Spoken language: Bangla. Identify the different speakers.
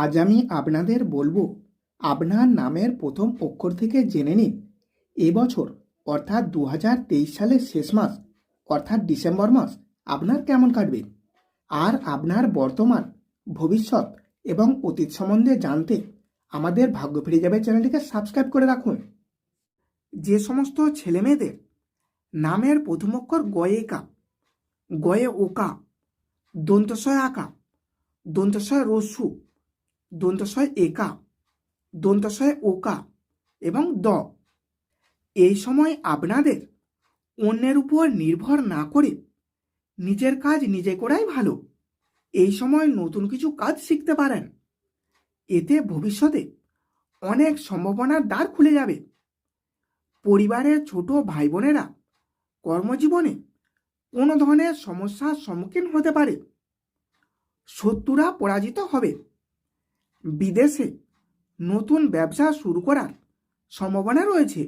Speaker 1: আজ আমি আপনাদের বলব, আপনার নামের প্রথম অক্ষর থেকে জেনে নিন। এবছর অর্থাৎ দু হাজার তেইশ সালের শেষ মাস, অর্থাৎ ডিসেম্বর মাস, আপনার কেমন কাটবে? আর আপনার বর্তমান, ভবিষ্যৎ এবং অতীত সম্বন্ধে জানতে আমাদের ভাগ্য ফিরে যাবে চ্যানেলটিকে সাবস্ক্রাইব করে রাখুন। যে সমস্ত ছেলেমেয়েদের নামের প্রথম অক্ষর গয়ে কা, গয়ে ওকা দন্তশয় আঁকা দন্তশয় রস্যু দন্তশয় একা দন্তশয় ওকা এবং দ। এই সময় আপনাদের অন্যের উপর নির্ভর না করে নিজের কাজ নিজে করাই ভালো। এই সময় নতুন কিছু কাজ শিখতে পারেন। এতে ভবিষ্যতে অনেক সম্ভাবনার দ্বার খুলে যাবে। পরিবারের ছোট ভাই বোনেরা কর্মজীবনে কোনো ধরনের সমস্যার সম্মুখীন হতে পারে। শত্রুরা পরাজিত হবে। বিদেশে নতুন ব্যবসা শুরু করার সম্ভাবনা রয়েছে।